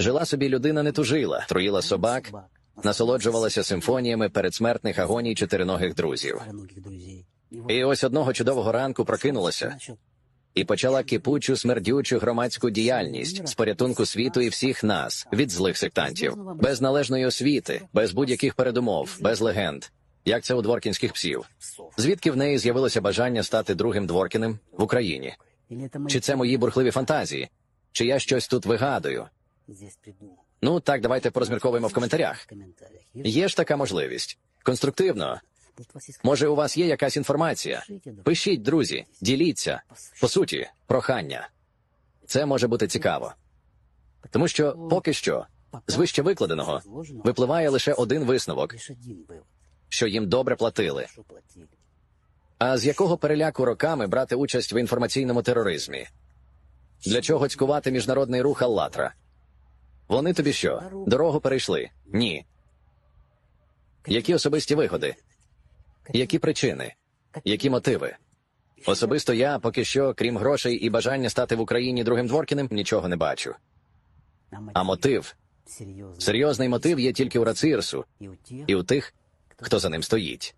Жила собі людина не тужила, труїла собак, насолоджувалася симфоніями передсмертних агоній чотириногих друзів. І ось одного чудового ранку прокинулася і почала кипучу смердючу громадську діяльність з порятунку світу і всіх нас від злих сектантів, без належної освіти, без будь-яких передумов, без легенд. Як це у дворкінських псів? Звідки в неї з'явилося бажання стати другим дворкіним в Україні? Чи це мої бурхливі фантазії? Чи я щось тут вигадую? Ну так, давайте порозмірковуємо в коментарях. Є ж така можливість. Конструктивно. Може, у вас є якась інформація? Пишіть, друзі, діліться. По суті, прохання. Це може бути цікаво. Тому що поки що з вище викладеного випливає лише один висновок, що їм добре платили. А з якого переляку роками брати участь в інформаційному тероризмі? Для чого цькувати міжнародний рух Аллатра? Вони тобі що? Дорогу перейшли? Ні. Які особисті вигоди? Які причини? Які мотиви? Особисто я поки що, крім грошей і бажання стати в Україні другим дворкіним, нічого не бачу. А мотив? Серйозний мотив є тільки у Рацирсу і у тих, хто за ним стоїть.